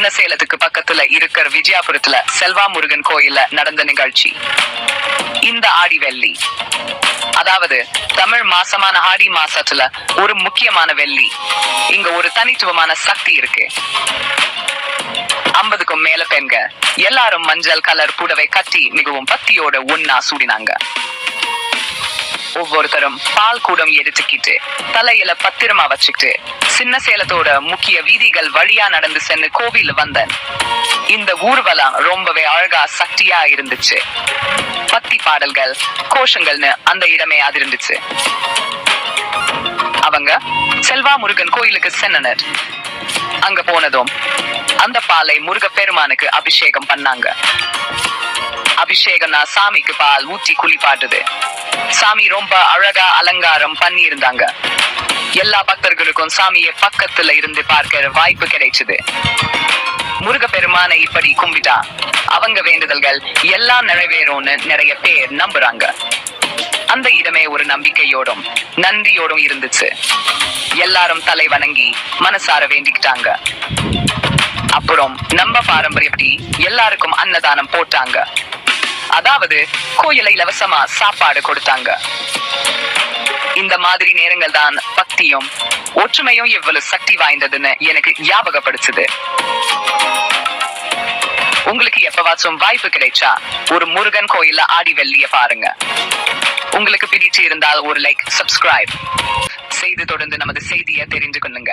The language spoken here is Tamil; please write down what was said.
சின்ன சேலத்துக்கு பக்கத்துல இருக்கிற விஜயாபுரத்துல செல்வா முருகன் கோயில்ல நடந்த நிகழ்ச்சி. இந்த ஆடி வெள்ளி. அதாவது தமிழ் மாசமான ஆடி மாசத்துல ஒரு முக்கியமான வெள்ளி. இங்க ஒரு தனித்துவமான சக்தி இருக்கு. ஐம்பதுக்கும் மேல பெண்கள் எல்லாரும் மஞ்சள் கலர் புடவை கட்டி மிகவும் பக்தியோட ஒன்னா சூடினாங்க. ஒவ்வொருத்தரும் பால் கூடம் எடுத்துக்கிட்டு தலையில பத்திரமா வச்சுக்கிட்டு சின்ன சேலத்தோட முக்கிய வீதிகள் வழியா நடந்து சென்று கோவில் வந்தேன். இந்த ஊர்வலம் ரொம்பவே அழகா சக்தியா இருந்துச்சு. பக்தி பாடல்கள் கோஷங்கள்னு அந்த இடமே அதிர்ந்துச்சு. அவங்க செல்வா முருகன் கோயிலுக்கு சென்றனர் அங்க போனதும் அந்த பாலை முருக பெருமானுக்கு அபிஷேகம் பண்ணாங்க. அபிஷேகம்னா சாமிக்கு பால் ஊற்றி குளிப்பாட்டுது சாமி ரொம்ப அழகா அலங்காரம் பண்ணி இருந்தாங்க எல்லா பக்தர்களுக்கும் சாமியை பக்கத்துல இருந்து பார்க்கிற வாய்ப்பு கிடைச்சது. முருகப்பெருமானை இப்படி கும்பிட்டா அவங்க வேண்டுதல்கள் எல்லாம் நிறைவேறும்னு நிறைய பேர் நம்புறாங்க. அந்த இடமே ஒரு நம்பிக்கையோடும் நன்றியோடும் இருந்துச்சு. எல்லாரும் தலை வணங்கி மனசார வேண்டிக்கிட்டாங்க. அப்புறம் நம்ம பாரம்பரியப்படி எல்லாருக்கும் அன்னதானம் போட்டாங்க. அதாவது கோயில இலவசமா சாப்பாடு கொடுத்தாங்க. இந்த மாதிரி நேரங்கள் தான் பக்தியும் ஒற்றுமையும் எவ்வளவு சக்தி வாய்ந்ததுன்னு எனக்கு ஞாபகப்படுத்துது. உங்களுக்கு எப்பவாச்சும் வாய்ப்பு கிடைச்சா ஒரு முருகன் கோயில்ல ஆடி வெள்ளிய பாருங்க. உங்களுக்கு பிடிச்சு இருந்தால் ஒரு லைக் சப்ஸ்கிரைப் செய்து தொடர்ந்து நமது செய்தியை தெரிந்து கொள்ளுங்க.